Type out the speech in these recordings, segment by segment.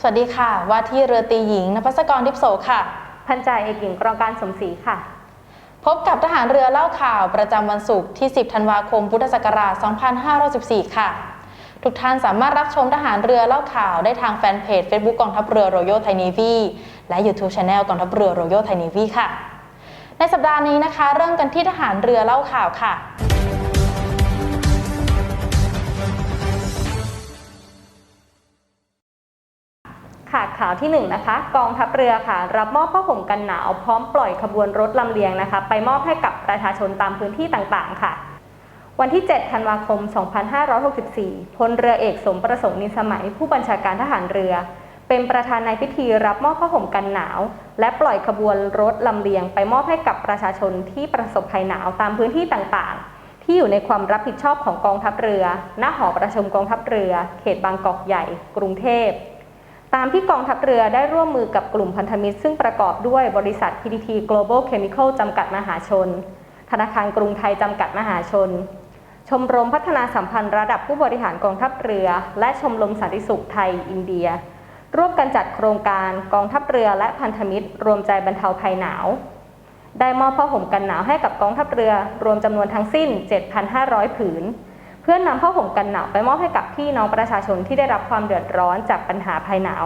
สวัสดีค่ะ ว่าที่เรือตีหญิงนภัสกรทิพย์โสค่ะ พันจ่าเอกหญิงกรองการสมศรีค่ะ พบกับทหารเรือเล่าข่าวประจำวันศุกร์ที่ 10 ธันวาคม พุทธศักราช 2514 ค่ะ ทุกท่านสามารถรับชมทหารเรือเล่าข่าวได้ทางแฟนเพจ Facebook กองทัพเรือ Royal Thai Navy และ YouTube Channel กองทัพเรือ Royal Thai Navy ค่ะ ในสัปดาห์นี้นะคะ เริ่มกันที่ทหารเรือเล่าข่าวค่ะ ค่ะข่าวที่1นงนะคะกองทัพเรือค่ะ รับมอบผ้าห่มกันหนาวพร้อมปล่อยขบวนรถลำเลียงนะคะ ไปมอบให้กับประชาชนตามพื้นที่ต่างๆ ค่ะ วันที่ 7 ธันวาคม 2564 พลเรือเอกสมประสงค์นินสมัย ผู้บัญชาการทหารเรือ เป็นประธานในพิธีรับมอบผ้าห่มกันหนาว และปล่อยขบวนรถลำเลียง ไปมอบให้กับประชาชนที่ประสบภัยหนาวตามพื้นที่ต่างๆ ที่อยู่ในความรับผิดชอบของกองทัพเรือ ณ หอประชุมกองทัพเรือ เขตบางกอกใหญ่ กรุงเทพ ตามที่กองทัพเรือได้ร่วมมือกับกลุ่มพันธมิตร ซึ่งประกอบด้วยบริษัท PTT Global Chemical จำกัดมหาชน ธนาคารกรุงไทยจำกัดมหาชน ชมรมพัฒนาสัมพันธ์ระดับผู้บริหารกองทัพเรือ และชมรมสันติสุขไทยอินเดีย ร่วมกันจัดโครงการกองทัพเรือและพันธมิตร รวมใจบรรเทาภัยหนาว ได้มอบผ้าห่มกันหนาวให้กับกองทัพเรือ รวมจำนวนทั้งสิ้น 7,500 ผืน พื่อนนำผ้าห่มกันหนาวไปมอบให้กับพี่น้องประชาชนที่ได้รับความเดือดร้อนจากปัญหาภัยหนาว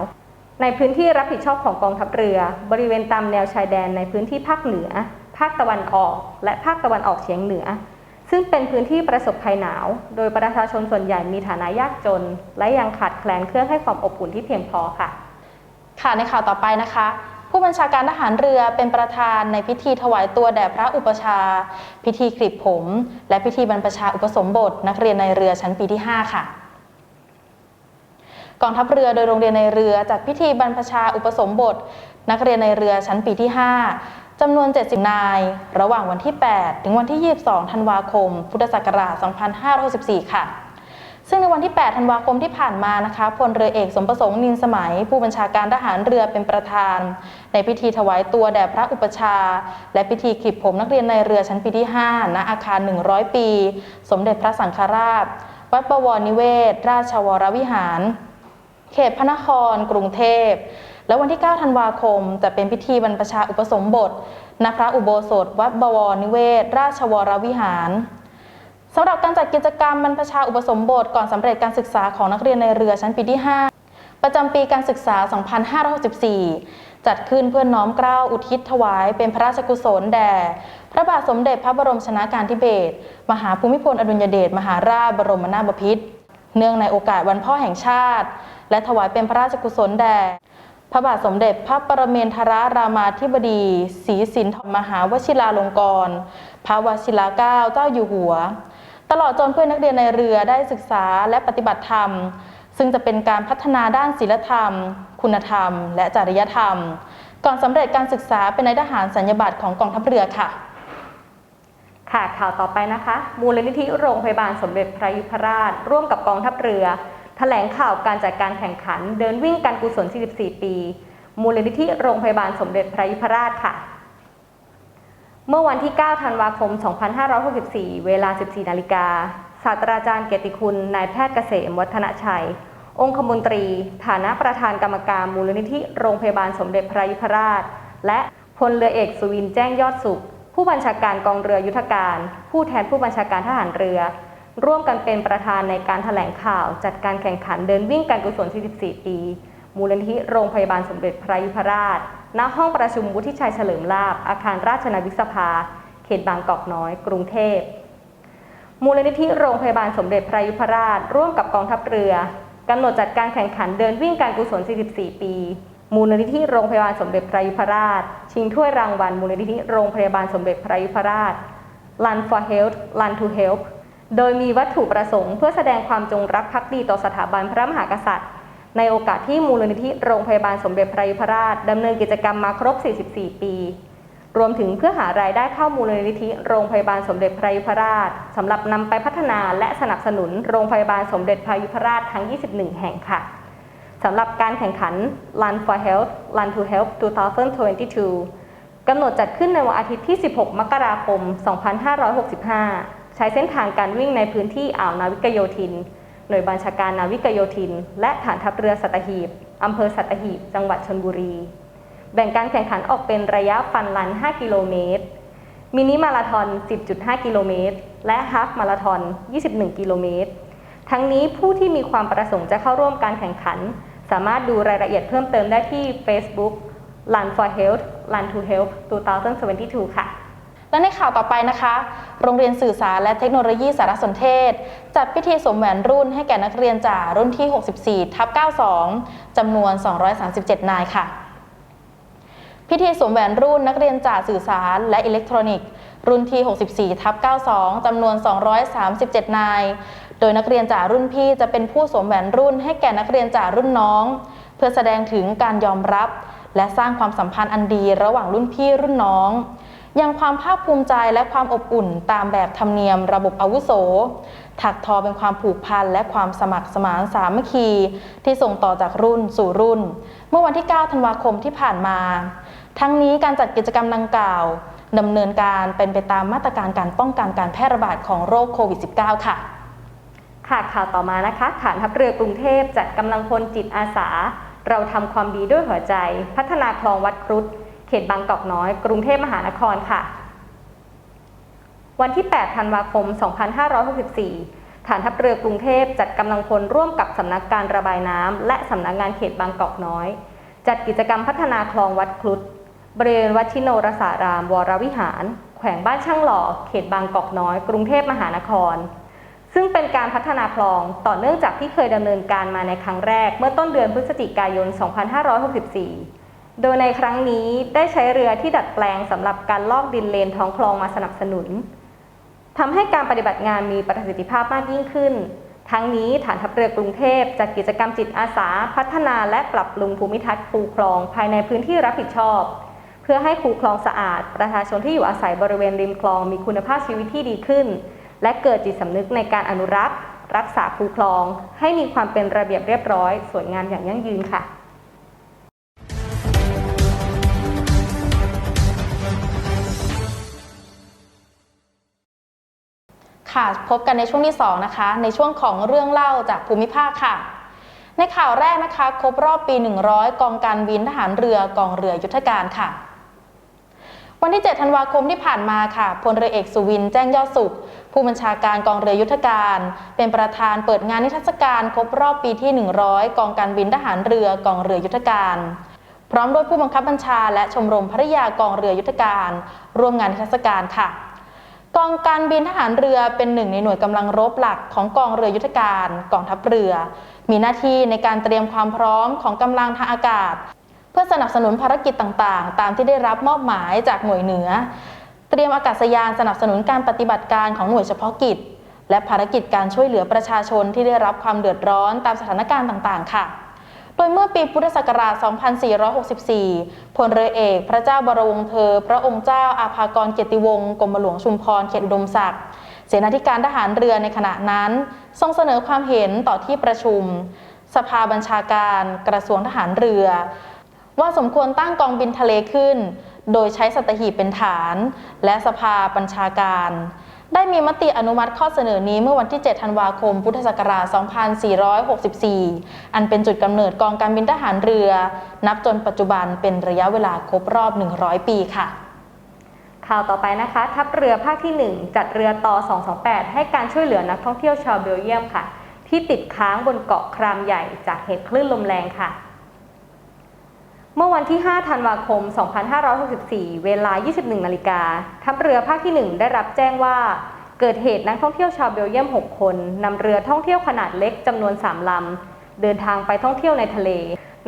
ในพื้นที่รับผิดชอบของกองทัพเรือ บริเวณตามแนวชายแดนในพื้นที่ภาคเหนือ ภาคตะวันออก และภาคตะวันออกเฉียงเหนือ ซึ่งเป็นพื้นที่ประสบภัยหนาว โดยประชาชนส่วนใหญ่มีฐานะยากจน และยังขาดแคลนเครื่องให้ความอบอุ่นที่เพียงพอค่ะ ค่ะในข่าวต่อไปนะคะ ผู้บัญชาการทหารเรือเป็นประธานในพิธีถวายตัวแด่พระอุปชา พิธีกรีบผม และพิธีบรรพชาอุปสมบท นักเรียนในเรือชั้นปีที่ 5 ค่ะกองทัพเรือโดยโรงเรียนในเรือจัดพิธีบรรพชาอุปสมบท นักเรียนในเรือชั้นปีที่ 5จำนวน 70 นาย ระหว่างวันที่ 8 ถึงวันที่ 22 ธันวาคม พุทธศักราช 2564 ค่ะ ซึ่งในวันที่ 8 ธันวาคมที่ผ่านมานะคะพลเรือเอกสมประสงค์นินสมัย ผู้บัญชาการทหารเรือเป็นประธาน ในพิธีถวายตัวแด่พระอุปชา และพิธีกลิบผมนักเรียนในเรือชั้นปีที่ 5 ณ อาคาร 100 ปี สมเด็จพระสังฆราช วัดประวรนิเวศ ราชวรวิหาร เขตพระนคร กรุงเทพ และวันที่ 9 ธันวาคม จะเป็นพิธีบรรพชาอุปสมบทณพระอุโบสถ วัดบวรนิเวศ ราชวรวิหาร สำหรับการจัดกิจกรรมบรรพชาอุปสมบทก่อนสำเร็จการศึกษาของนักเรียนในเรือชั้นปีที่ 5 ประจำปีการศึกษา 2564 จัดขึ้นเพื่อน้อมเกล้าอุทิศถวายเป็นพระราชกุศลแด่ พระบาทสมเด็จพระบรมชนากาธิเบศรมหาภูมิพลอดุลยเดชมหาราชบรมนาถบพิตรเนื่องในโอกาสวันพ่อแห่งชาติ และถวายเป็นพระราชกุศลแด่พระบาทสมเด็จพระปรเมนทรรามาธิบดีศรีสินธรมหาวชิราลงกรณ์พระวชิราเกล้าเจ้าอยู่หัว ตลอดจนเพื่อนนักเรียนในเรือได้ศึกษาและปฏิบัติธรรม ซึ่งจะเป็นการพัฒนาด้านศีลธรรม คุณธรรม และจริยธรรม ก่อนสำเร็จการศึกษาเป็นนายทหารสัญญาบัตรของกองทัพเรือค่ะ ค่ะข่าวต่อไปนะคะ มูลนิธิโรงพยาบาลสมเด็จพระยุพราช ร่วมกับกองทัพเรือแถลงข่าวการจัดการแข่งขัน เดินวิ่งการกุศล 44 ปี มูลนิธิโรงพยาบาลสมเด็จพระยุพราชค่ะ เมื่อวันที่ 9 ธันวาคม 2564 เวลา 14 นาฬิกา ศาสตราจารย์เกียรติคุณ นายแพทย์เกษมวัฒนชัย องคมนตรี ฐานะประธานกรรมการมูลนิธิโรงพยาบาลสมเด็จพระยุพราช และพลเรือเอกสุวินแจ้งยอดสุข ผู้บัญชาการกองเรือยุทธการ ผู้แทนผู้บัญชาการทหารเรือ ร่วมกันเป็นประธานในการถแถลงข่าว จัดการแข่งขันเดินวิ่งการกุศล 44 ปี มูลนิธิโรงพยาบาลสมเด็จพระยุพราช ณห้องประชุมวุฒิชัยเฉลิมลาภอาคารราชนาวิกสภา เขตบางกอกน้อย กรุงเทพ มูลนิธิโรงพยาบาลสมเด็จพระยุพราช ร่วมกับกองทัพเรือกำหนดจัดการแข่งขันเดินวิ่งการกุศล 44 ปี มูลนิธิโรงพยาบาลสมเด็จพระยุพราช ชิงถ้วยรางวัลมูลนิธิโรงพยาบาลสมเด็จพระยุพราช Run for Health Run to Help โดยมีวัตถุประสงค์เพื่อแสดงความจงรักภักดีต่อสถาบันพระมหากษัตริย์ ในโอกาสที่มูลนิธิโรงพยาบาลสมเด็จพระยุพราชดำเนินกิจกรรมมาครบ 44 ปี รวมถึงเพื่อหารายได้เข้ามูลนิธิโรงพยาบาลสมเด็จพระยุพราชสำหรับนำไปพัฒนาและสนับสนุนโรงพยาบาลสมเด็จพระยุพราชทั้ง 21 แห่งค่ะสำหรับการแข่งขัน Run for Health Run to Help 2022 กำหนดจัดขึ้นในวันอาทิตย์ที่ 16 มกราคม 2565 ใช้เส้นทางการวิ่งในพื้นที่อ่าวนาวิกโยธิน หน่วยบัญชาการนาวิกโยธิน และฐานทัพเรือสัตหีบอำเภอสัตหีบ จังหวัดชนบุรี แบ่งการแข่งขันออกเป็นระยะฟันลัน 5 กิโลเมตร มินิมาราทอน 10.5 กิโลเมตร และฮาฟมาราทอน 21 กิโลเมตร ทั้งนี้ผู้ที่มีความประสงค์จะเข้าร่วมการแข่งขัน สามารถดูรายละเอียดเพิ่มเติมได้ที่ Facebook Run for Health Run to Help 2022 ค่ะ และในข่าวต่อไปนะคะ โรงเรียนสื่อสารและเทคโนโลยีสารสนเทศ จัดพิธีสวมแหวนรุ่นให้แก่นักเรียนจ่ารุ่นที่ 64ทับ92 จำนวน 237 นายค่ะ พิธีสวมแหวนรุ่นนักเรียนจ่าสื่อสารและอิเล็กทรอนิกส์ รุ่นที่ 64ทับ92 จำนวน 237 นาย โดยนักเรียนจ่ารุ่นพี่จะเป็นผู้สวมแหวนรุ่นให้แก่นักเรียนจ่ารุ่นน้อง เพื่อแสดงถึงการยอมรับ และสร้างความสัมพันธ์อันดีระหว่างรุ่นพี่รุ่นน้อง ยังความภาคภูมิใจและความอบอุ่นตามแบบธรรมเนียมระบบอาวุโส ถักทอเป็นความผูกพันและความสมัครสมานสามัคคี ที่ส่งต่อจากรุ่นสู่รุ่น เมื่อวันที่ 9 ธันวาคมที่ผ่านมา ทั้งนี้การจัดกิจกรรมดังกล่าวดำเนินการเป็นไปตามมาตรการการป้องกันการแพร่ระบาดของโรคโควิด -19 ค่ะค่ะข่าวต่อมานะคะฐานทัพเรือกรุงเทพจัดกำลังพลจิตอาสา เราทำความดีด้วยหัวใจ พัฒนาคลองวัดครุฑ เขตบางกอกน้อย กรุงเทพมหานครค่ะ วันที่ 8 ธันวาคม 2564 ฐานทัพเรือกรุงเทพจัดกำลังพลร่วมกับสำนักการระบายน้ำและสำนักงานเขตบางกอกน้อย จัดกิจกรรมพัฒนาคลองวัดครุฑบริเวณวัชิโนรสาราม วรวิหาร แขวงบ้านช่างหล่อ เขตบางกอกน้อย กรุงเทพมหานคร ซึ่งเป็นการพัฒนาคลองต่อเนื่องจากที่เคยดำเนินการมาในครั้งแรกเมื่อต้นเดือนพฤศจิกายน 2564 โดยในครั้งนี้ได้ใช้เรือที่ดัดแปลงสำหรับการลอกดินเลนท้องคลองมาสนับสนุนทำให้การปฏิบัติงานมีประสิทธิภาพมากยิ่งขึ้น ทั้งนี้ฐานทัพเรือกรุงเทพจัดกิจกรรมจิตอาสา พัฒนาและปรับปรุงภูมิทัศน์คูคลองภายในพื้นที่รับผิดชอบ เพื่อให้คูคลองสะอาด ประชาชนที่อยู่อาศัยบริเวณริมคลองมีคุณภาพชีวิตที่ดีขึ้น และเกิดจิตสำนึกในการอนุรักษ์ รักษาคูคลอง ให้มีความเป็นระเบียบเรียบร้อย สวยงามอย่างยั่งยืนค่ะ ค่ะพบกันในช่วงที่ 2 นะคะ ในช่วงของเรื่องเล่าจากภูมิภาคค่ะ ในข่าวแรกนะคะ ครบรอบปี 100 กองการบินทหารเรือกองเรือยุทธการค่ะ วันที่ 7 ธันวาคมที่ผ่านมาค่ะพลเรือเอกสุวินแจ้งยอดสุข ผู้บัญชาการกองเรือยุทธการ เป็นประธานเปิดงานนิทรรศการ ครบรอบปีที่ 100 กองการบินทหารเรือกองเรือยุทธการพร้อมด้วยผู้บังคับบัญชาและชมรมภริยากองเรือยุทธการ ร่วมงานนิทรรศการค่ะ กองการบินทหารเรือเป็นหนึ่งในหน่วยกำลังรบหลักของกองเรือยุทธการกองทัพเรือ มีหน้าที่ในการเตรียมความพร้อมของกำลังทางอากาศ เพื่อสนับสนุนภารกิจต่างๆ ตามที่ได้รับมอบหมายจากหน่วยเหนือ เตรียมอากาศยานสนับสนุนการปฏิบัติการของหน่วยเฉพาะกิจ และภารกิจการช่วยเหลือประชาชนที่ได้รับความเดือดร้อนตามสถานการณ์ต่างๆ ค่ะ ดยเมื่อปีพุทธศักราช 2464 พลเรือเอก พระเจ้าบรวงศ์เธอ พระองค์เจ้าอาภากรเกียรติวงศ์กรมหลวงชุมพรเขตอุดมศักดิ์เสนาธิการทหารเรือในขณะนั้น ทรงเสนอความเห็นต่อที่ประชุม สภาบัญชาการกระทรวงทหารเรือ ว่าสมควรตั้งกองบินทะเลขึ้น โดยใช้สัตหีบเป็นฐาน และสภาบัญชาการ ได้มีมติอนุมัติข้อเสนอนี้เมื่อวันที่ 7 ธันวาคม พุทธศักราช 2464 อันเป็นจุดกำเนิดกองการบินทหารเรือ นับจนปัจจุบันเป็นระยะเวลาครบรอบ 100 ปีค่ะ ข่าวต่อไปนะคะ ทัพเรือภาคที่ 1 จัดเรือต่อ 228 ให้การช่วยเหลือนักท่องเที่ยวชาวเบลเยียมค่ะ ที่ติดค้างบนเกาะครามใหญ่จากเหตุคลื่นลมแรงค่ะ เมื่อวันที่ 5 ธันวาคม 2564 เวลา 21 นาฬิกา ทัพเรือภาคที่ 1 ได้รับแจ้งว่า เกิดเหตุนักท่องเที่ยวชาวเบลเยียม 6 คนนำเรือท่องเที่ยวขนาดเล็กจำนวน 3 ลำ เดินทางไปท่องเที่ยวในทะเล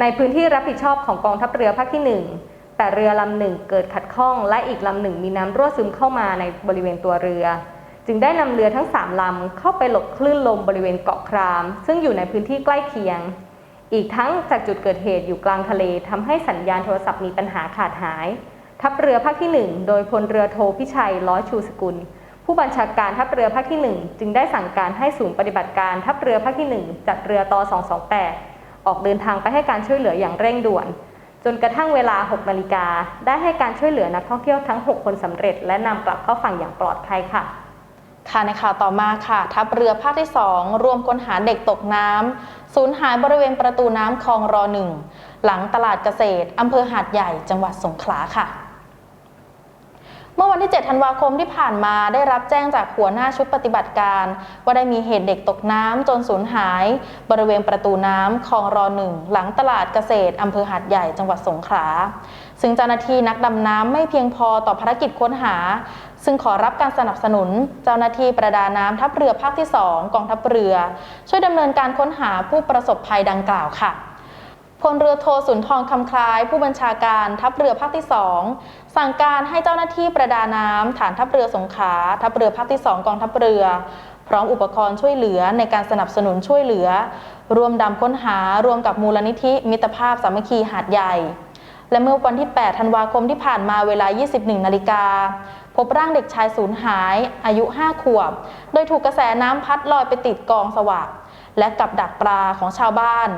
ในพื้นที่รับผิดชอบของกองทัพเรือภาคที่ 1 แต่เรือลำหนึ่งเกิดขัดข้อง และอีกลำหนึ่งมีน้ำรั่วซึมเข้ามาในบริเวณตัวเรือ จึงได้นำเรือทั้ง 3 ลำเข้าไปหลบคลื่นลมบริเวณเกาะคราม ซึ่งอยู่ในพื้นที่ใกล้เคียง อีกทั้งจากจุดเกิดเหตุอยู่กลางทะเลทำให้สัญญาณโทรศัพท์มีปัญหาขาดหาย ทัพเรือภาคที่ 1 โดยพลเรือโทพิชัยล้อชูสกุล ผู้บัญชาการทัพเรือภาคที่ 1 จึงได้สั่งการให้ศูนย์ปฏิบัติการทัพเรือภาคที่ 1 จัดเรือต่อ228 ออกเดินทางไปให้การช่วยเหลืออย่างเร่งด่วน จนกระทั่งเวลา 6 นาฬิกา ได้ให้การช่วยเหลือนักท่องเที่ยวทั้ง 6 คนสำเร็จ และนำกลับเข้าฝั่งอย่างปลอดภัยค่ะค่ะในข่าวต่อมาค่ะ ทัพเรือภาคที่ 2 รวมค้นหาเด็กตกน้ำ สูญหายบริเวณประตูน้ำคลองรอหนึ่งหลังตลาดเกษตรอำเภอหาดใหญ่จังหวัดสงขลาค่ะ เมื่อวันที่ 7 ธันวาคมที่ผ่านมาได้รับแจ้งจากหัวหน้าชุดปฏิบัติการ ว่าได้มีเหตุเด็กตกน้ำจนสูญหาย บริเวณประตูน้ำคลองรอหนึ่งหลังตลาดเกษตรอำเภอหาดใหญ่จังหวัดสงขลาซึ่งเจ้าหน้าที่นักดำน้ำไม่เพียงพอต่อภารกิจค้นหา ซึ่งขอรับการสนับสนุนเจ้าหน้าที่ประดาน้ำทัพเรือภาคที่ 2 กองทัพเรือ ช่วยดำเนินการค้นหาผู้ประสบภัยดังกล่าวค่ะพลเรือโทสุนทรคำคล้าย ผู้บัญชาการทัพเรือภาคที่ 2 สั่งการให้เจ้าหน้าที่ประดาน้ำฐานทัพเรือสงขลาทัพเรือภาคที่ 2 กองทัพเรือ พร้อมอุปกรณ์ช่วยเหลือในการสนับสนุนช่วยเหลือ รวมดำค้นหารวมกับมูลนิธิมิตรภาพสามัคคีหาดใหญ่ และเมื่อวันที่ 8 ธันวาคมที่ผ่านมาเวลา 21 นาฬิกา พบร่างเด็กชายสูญหาย อายุ 5 ขวบ โดยถูกกระแสน้ำพัดลอยไปติดกองสวะ และกับดักปลาของชาวบ้าน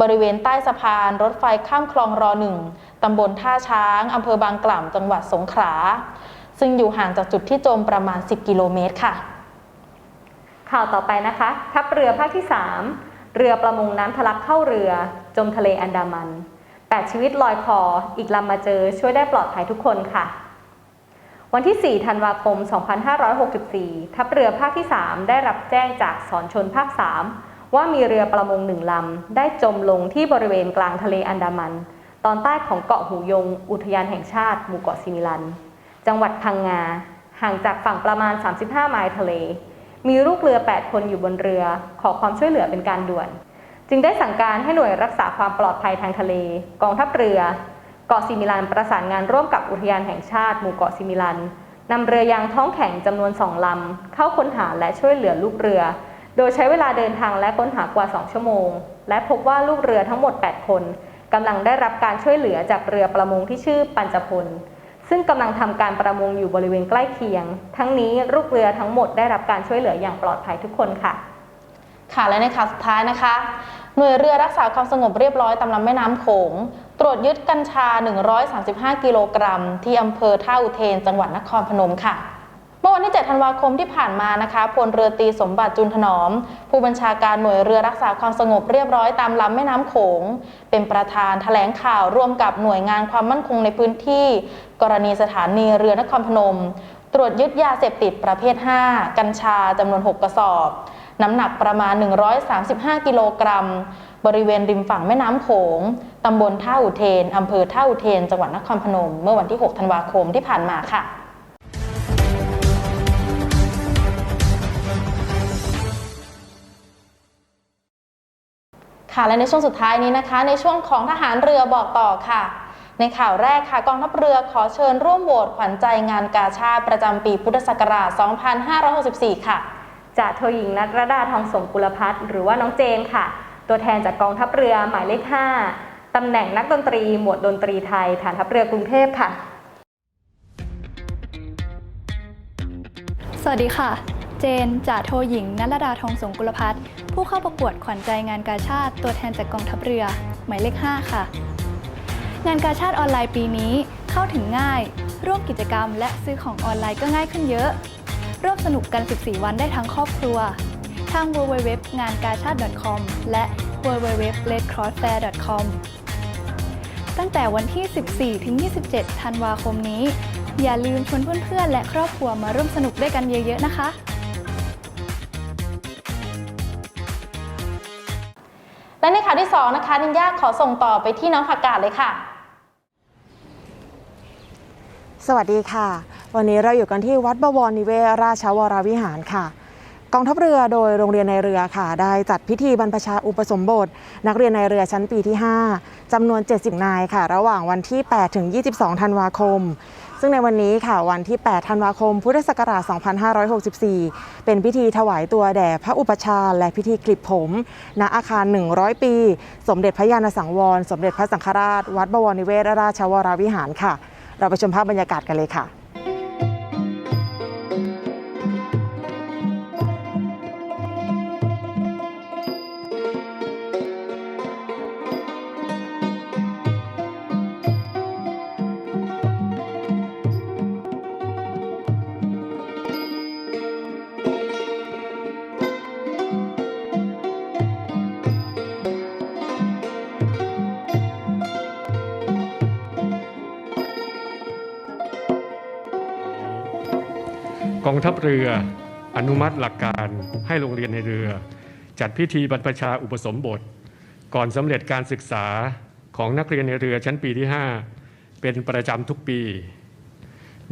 บริเวณใต้สะพานรถไฟข้ามคลองรอหนึ่งตำบลท่าช้างอำเภอบางกล่ำจังหวัดสงขลา ซึ่งอยู่ห่างจากจุดที่จมประมาณ 10 กิโลเมตรค่ะ ข่าวต่อไปนะคะทัพเรือภาคที่ 3 เรือประมงน้ำทะลักเข้าเรือ จมทะเลอันดามัน 8 ชีวิตลอยคอ อีกลำมาเจอช่วยได้ปลอดภัยทุกคนค่ะ วันที่ 4 ธันวาคม 2564 ทัพเรือภาคที่ 3 ได้รับแจ้งจากสอนชนภาค 3 ว่ามีเรือประมงหนึ่งลำ ได้จมลงที่บริเวณกลางทะเลอันดามัน ตอนใต้ของเกาะหูยง อุทยานแห่งชาติ หมู่เกาะซิมิลัน จังหวัดพังงา ห่างจากฝั่งประมาณ 35 ไมล์ทะเล มีลูกเรือ 8 คนอยู่บนเรือ ขอความช่วยเหลือเป็นการด่วน จึงได้สั่งการให้หน่วยรักษาความปลอดภัยทางทะเล กองทัพเรือ เกาะซิมิลันประสานงานร่วมกับอุทยานแห่งชาติหมู่เกาะซิมิลันนำเรือยางท้องแข็งจำนวนสองลำ เข้าค้นหาและช่วยเหลือลูกเรือ โดยใช้เวลาเดินทางและค้นหากว่า 2 ชั่วโมง และพบว่าลูกเรือทั้งหมด 8 คนกำลังได้รับการช่วยเหลือจากเรือประมงที่ชื่อปัญจพล ซึ่งกำลังทำการประมงอยู่บริเวณใกล้เคียง ทั้งนี้ลูกเรือทั้งหมดได้รับการช่วยเหลืออย่างปลอดภัยทุกคนค่ะ ค่ะและในข่าวสุดท้ายนะคะ หน่วยเรือรักษาความสงบเรียบร้อยตามลำแม่น้ำโขง ตรวจยึดกัญชา 135 กิโลกรัม ที่อำเภอท่าอุเทน จังหวัดนครพนมค่ะเมื่อวันที่ 7 ธันวาคมที่ผ่านมานะคะ พลเรือตรีสมบัติจุนถนอม ผู้บัญชาการหน่วยเรือรักษาความสงบเรียบร้อยตามลำแม่น้ำโขง เป็นประธานแถลงข่าวร่วมกับหน่วยงานความมั่นคงในพื้นที่ กรณีสถานีเรือนครพนม ตรวจยึดยาเสพติดประเภท 5 กัญชาจำนวน 6 กระสอบ น้ำหนักประมาณ 135 กิโลกรัม บริเวณริมฝั่งแม่น้ำโขงตำบลท่าอุเทนอำเภอท่าอุเทน จังหวัดนครพนม เมื่อวันที่ 6 ธันวาคมที่ผ่านมาค่ะค่ะและในช่วงสุดท้ายนี้นะคะ ในช่วงของทหารเรือบอกต่อค่ะ ในข่าวแรกค่ะกองทัพเรือขอเชิญร่วมโหวตขวัญใจงานกาชาติประจำปีพุทธศักราช 2564 ค่ะ จากโทหญิงนัทรดาทองสมกุลพัฒน์หรือว่าน้องเจนค่ะ ตัวแทนจากกองทัพเรือหมายเลข 5ตำแหน่งนักดนตรี หมวดดนตรีไทยฐานทัพเรือกรุงเทพค่ะ สวัสดีค่ะ เจนจ่าโทหญิงนัลดาทองสงกุลพัฒน์ผู้เข้าประกวดขวัญใจงานกาชาติ ตัวแทนจากกองทัพเรือ หมายเลข 5 ค่ะ งานกาชาติออนไลน์ปีนี้เข้าถึงง่าย ร่วมกิจกรรม และซื้อของออนไลน์ก็ง่ายขึ้นเยอะ ร่วมสนุกกัน 14 วันได้ทั้งครอบครัว ทาง www งานกาชาติ .com และ www redcrossfair.com ตั้งแต่วันที่ 14 ถึง 27 ธันวาคมนี้ อย่าลืมชวนเพื่อนๆ และครอบครัวมาร่วมสนุกด้วยกันเยอะๆ นะคะ และในข่าวที่ 2 นะคะ นินยาขอส่งต่อไปที่น้องผักกาดเลยค่ะ สวัสดีค่ะ วันนี้เราอยู่กันที่วัดบวรนิเวศราชวรวิหารค่ะ กองทัพเรือโดยโรงเรียนในเรือค่ะ ได้จัดพิธีบรรพชาอุปสมบท นักเรียนในเรือชั้นปีที่ 5จำนวน 70 นายค่ะ ระหว่างวันที่ 8 ถึง 22 ธันวาคม ซึ่งในวันนี้ค่ะวันที่ 8 ธันวาคม พุทธศักราช 2564 เป็นพิธีถวายตัวแด่พระอุปชาและพิธีกลิบผม ณอาคาร 100 ปี สมเด็จพระยาณสังวร สมเด็จพระสังฆราช วัดบวรนิเวศราชวรวิหารค่ะ เราไปชมภาพบรรยากาศกันเลยค่ะ องทัพเรืออนุมัติหลักการให้โรงเรียนในเรือ จัดพิธีบรรพชาอุปสมบท ก่อนสำเร็จการศึกษาของนักเรียนในเรือชั้นปีที่ 5 เป็นประจำทุกปี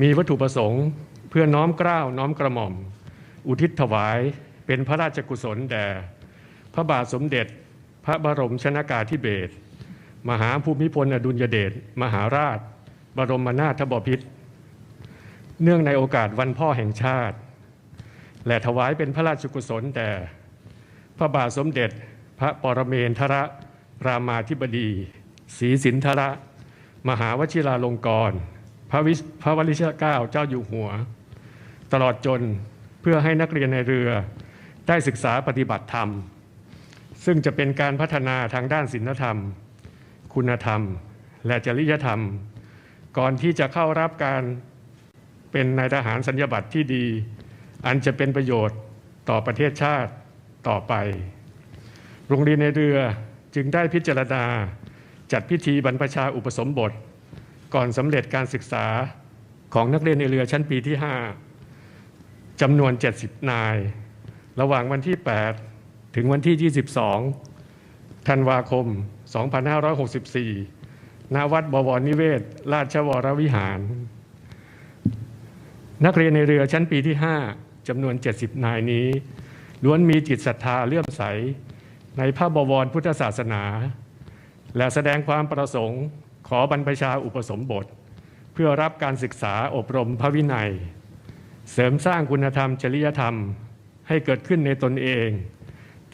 มีวัตถุประสงค์เพื่อน้อมเกล้าวน้อมกระหม่อม อุทิศถวายเป็นพระราชกุศลแด่พระบาทสมเด็จ พระบรมชนากาธิเบศรมหาภูมิพลอดุลยเดชมหาราช บรมนาถบพิตร เนื่องในโอกาสวันพ่อแห่งชาติ และถวายเป็นพระราชกุศลแด่พระบาทสมเด็จพระปรเมนทรรามาธิบดีศรีสินทรมหาวชิราลงกรณพระวิพระวริชเก้าเจ้าอยู่หัว ตลอดจนเพื่อให้นักเรียนในเรือได้ศึกษาปฏิบัติธรรม ซึ่งจะเป็นการพัฒนาทางด้านศีลธรรม คุณธรรม และจริยธรรม ก่อนที่จะเข้ารับการ เป็นนายทหารสัญญาบัตรที่ดี อันจะเป็นประโยชน์ต่อประเทศชาติต่อไป โรงเรียนในเรือจึงได้พิจารณาจัดพิธีบรรพชาอุปสมบท ก่อนสำเร็จการศึกษาของนักเรียนในเรือชั้นปีที่ 5จำนวน 70 นาย ระหว่างวันที่ 8 ถึงวันที่ 22 ธันวาคม 2564 ณ วัดบวรนิเวศ ราชวรวิหาร นักเรียนในเรือชั้นปีที่ 5จำนวน 70 นายนี้ ล้วนมีจิตศรัทธาเลื่อมใส ในพระบวรพุทธศาสนา และแสดงความประสงค์ขอบรรพชาอุปสมบท เพื่อรับการศึกษาอบรมพระวินัย เสริมสร้างคุณธรรมจริยธรรมให้เกิดขึ้นในตนเอง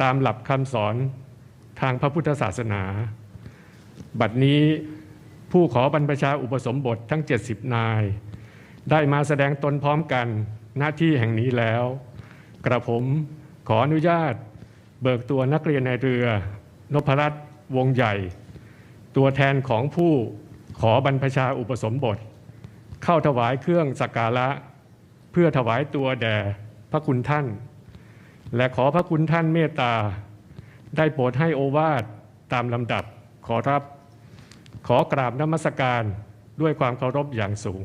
ตามหลักคำสอนทางพระพุทธศาสนา บัดนี้ผู้ขอบรรพชาอุปสมบททั้ง 70 นาย ได้มาแสดงตนพร้อมกันหน้าที่แห่งนี้แล้ว กระผมขออนุญาตเบิกตัวนักเรียนในเรือนพรัตน์วงใหญ่ ตัวแทนของผู้ขอบรรพชาอุปสมบท เข้าถวายเครื่องสักการะ เพื่อถวายตัวแด่พระคุณท่าน และขอพระคุณท่านเมตตา ได้โปรดให้โอวาทตามลำดับขอรับ ขอกราบนมัสการด้วยความเคารพอย่างสูง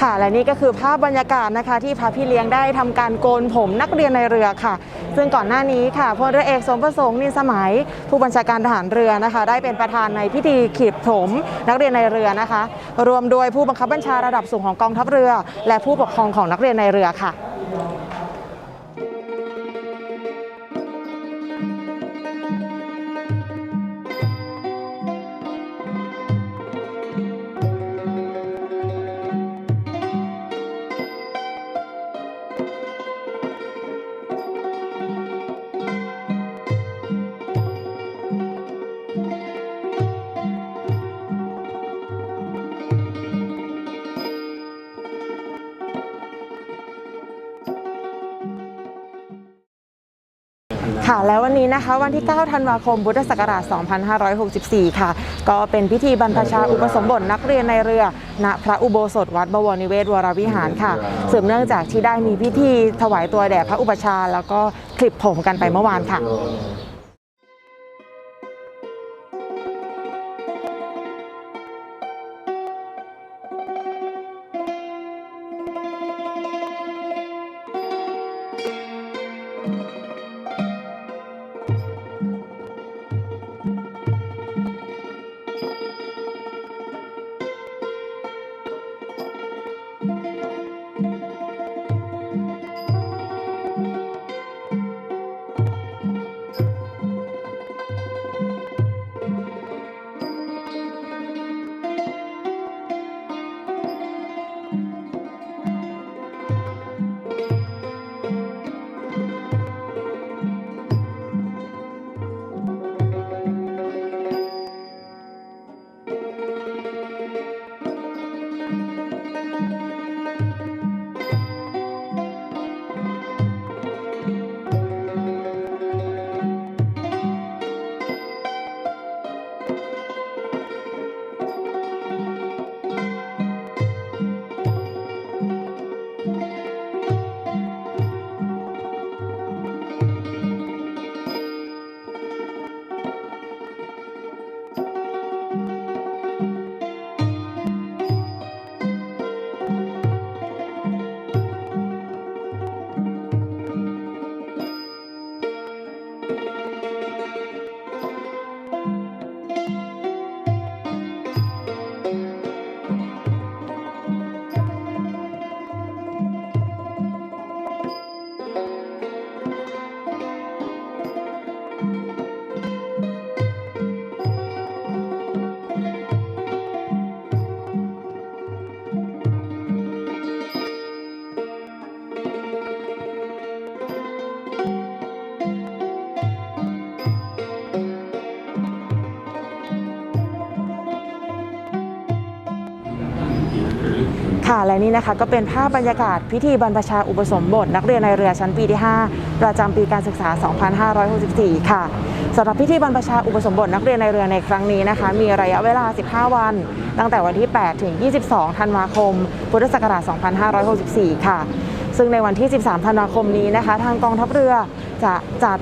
ค่ะ และนี่ก็คือภาพบรรยากาศนะคะ ที่พระพี่เลี้ยงได้ทำการโกนผมนักเรียนในเรือค่ะ ซึ่งก่อนหน้านี้ค่ะพลเรือเอกสมประสงค์นินสมัย ผู้บัญชาการทหารเรือนะคะ ได้เป็นประธานในพิธีขีดผมนักเรียนในเรือนะคะ รวมโดยผู้บังคับบัญชาระดับสูงของกองทัพเรือ และผู้ปกครองของนักเรียนในเรือค่ะ ค่ะแล้ววันนี้นะคะวันที่ 9 ธันวาคมพุทธศักราช 2564 ค่ะ ก็เป็นพิธีบรรพชาอุปสมบทนักเรียนในเรือ ณ พระอุโบสถวัดบวรนิเวศวรวิหารค่ะสืบเนื่องจากที่ได้มีพิธีถวายตัวแด่พระอุปชาแล้วก็คลิปผมกันไปเมื่อวานค่ะ ค่ะและนี่นะคะ ก็เป็นภาพบรรยากาศพิธีบรรพชาอุปสมบทนักเรียนในเรือชั้นปีที่ 5 ประจำปีการศึกษา 2564 ค่ะสำหรับพิธีบรรพชาอุปสมบทนักเรียนในเรือในครั้งนี้นะคะ มีระยะเวลา 15 วัน ตั้งแต่วันที่ 8 ถึง 22 ธันวาคม พุทธศักราช 2564 ค่ะ ซึ่งในวันที่ 13 ธันวาคมนี้นะคะ ทางกองทัพเรือจะจัด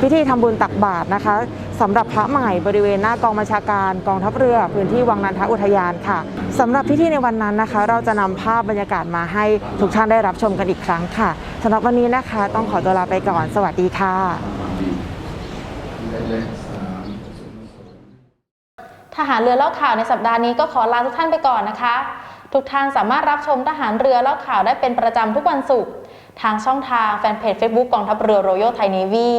พิธีทำบุญตักบาตรนะคะ สำหรับพระใหม่บริเวณหน้ากองบัญชาการกองทัพเรือพื้นที่วังนันทอุทยานค่ะสำหรับพิธีในวันนั้นนะคะ เราจะนำภาพบรรยากาศมาให้ทุกท่านได้รับชมกันอีกครั้งค่ะสำหรับวันนี้นะคะ ต้องขอตัวลาไปก่อน สวัสดีค่ะ ทหารเรือเล่าข่าวในสัปดาห์นี้ก็ขอลาทุกท่านไปก่อนนะคะ ทุกท่านสามารถรับชมทหารเรือเล่าข่าวได้เป็นประจำทุกวันศุกร์ ทางช่องทางแฟนเพจ Facebook กองทัพเรือ Royal Thai Navy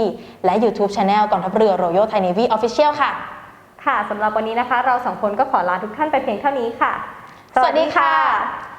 และ YouTube Channel กองทัพเรือ Royal Thai Navy Official ค่ะ ค่ะสำหรับวันนี้นะคะ เราสองคนก็ขอลาทุกท่านไปเพียงเท่านี้ค่ะ สวัสดีค่ะ